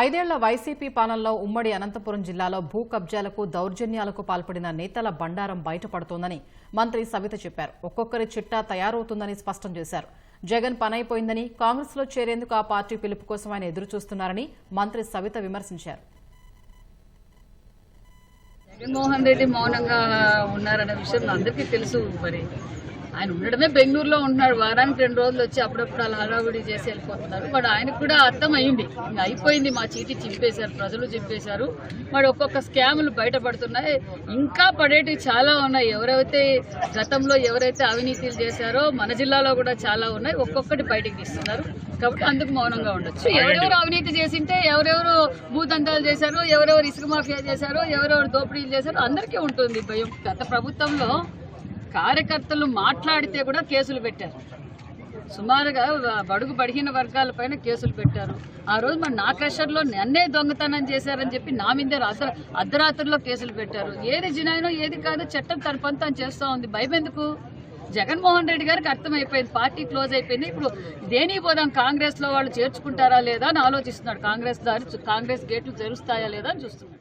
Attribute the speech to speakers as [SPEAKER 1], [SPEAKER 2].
[SPEAKER 1] ఐదేళ్ళ వైసీపీ పాలనలో ఉమ్మడి అనంతపురం జిల్లాలో భూ కబ్జాలకు దౌర్జన్యాలకు పాల్పడిన నేతల బండారం బయటపడుతోందని మంత్రి సవిత చెప్పారు. ఒక్కొక్కరి చిట్టా తయారవుతుందని స్పష్టం చేశారు. జగన్ పనైపోయిందని కాంగ్రెస్లో చేరేందుకు ఆ పార్టీ పిలుపు కోసం ఆయన ఎదురుచూస్తున్నారని మంత్రి సవిత విమర్శించారు.
[SPEAKER 2] జగన్మోహన్ రెడ్డి మౌనంగా ఉన్నారనే విషయం అందరికీ తెలుసు మరి. ఆయన ఉండడమే బెంగళూరులో ఉంటున్నాడు వారానికి రెండు రోజులు వచ్చి అప్పుడప్పుడు అలా హడావుడి చేసి వెళ్ళిపోతున్నారు. మరి ఆయనకు కూడా అర్థం అయింది ఇంకా అయిపోయింది. మా చీటి చింపేశారు. ప్రజలు చింపేశారు. మరి ఒక్కొక్క స్కాములు బయటపడుతున్నాయి. ఇంకా పడేటివి చాలా ఉన్నాయి. ఎవరైతే గతంలో ఎవరైతే అవినీతిలు చేశారో మన జిల్లాలో కూడా చాలా ఉన్నాయి. ఒక్కొక్కటి బయటకు తీస్తున్నారు. కాబట్టి అందుకు మౌనంగా ఉండొచ్చు. ఎవరెవరు అవినీతి చేసింటే ఎవరెవరు భూదందాలు చేశారు ఎవరెవరు ఇసుక మాఫియా చేశారు ఎవరెవరు దోపిడీలు చేశారు అందరికీ ఉంటుంది. భయం. గత ప్రభుత్వంలో కార్యకర్తలు మాట్లాడితే కూడా కేసులు పెట్టారు. సుమారుగా బడుగు బడిగిన వర్గాలపైన కేసులు పెట్టారు. ఆ రోజు మరి నా క్రషర్లో నన్నే దొంగతనం చేశారని చెప్పి నా మీదే అసలు అర్ధరాత్రుల్లో కేసులు పెట్టారు. ఏది జినాయినో ఏది కాదు చట్టం తరపంతం చేస్తూ ఉంది. భయం ఎందుకు? జగన్మోహన్ రెడ్డి గారికి అర్థమైపోయింది. పార్టీ క్లోజ్ అయిపోయింది. ఇప్పుడు దేనికి పోదాం? కాంగ్రెస్లో వాళ్ళు చేర్చుకుంటారా లేదా అని ఆలోచిస్తున్నాడు. కాంగ్రెస్ దారి కాంగ్రెస్ గేట్లు తెరుస్తాయా లేదా అని చూస్తున్నాడు.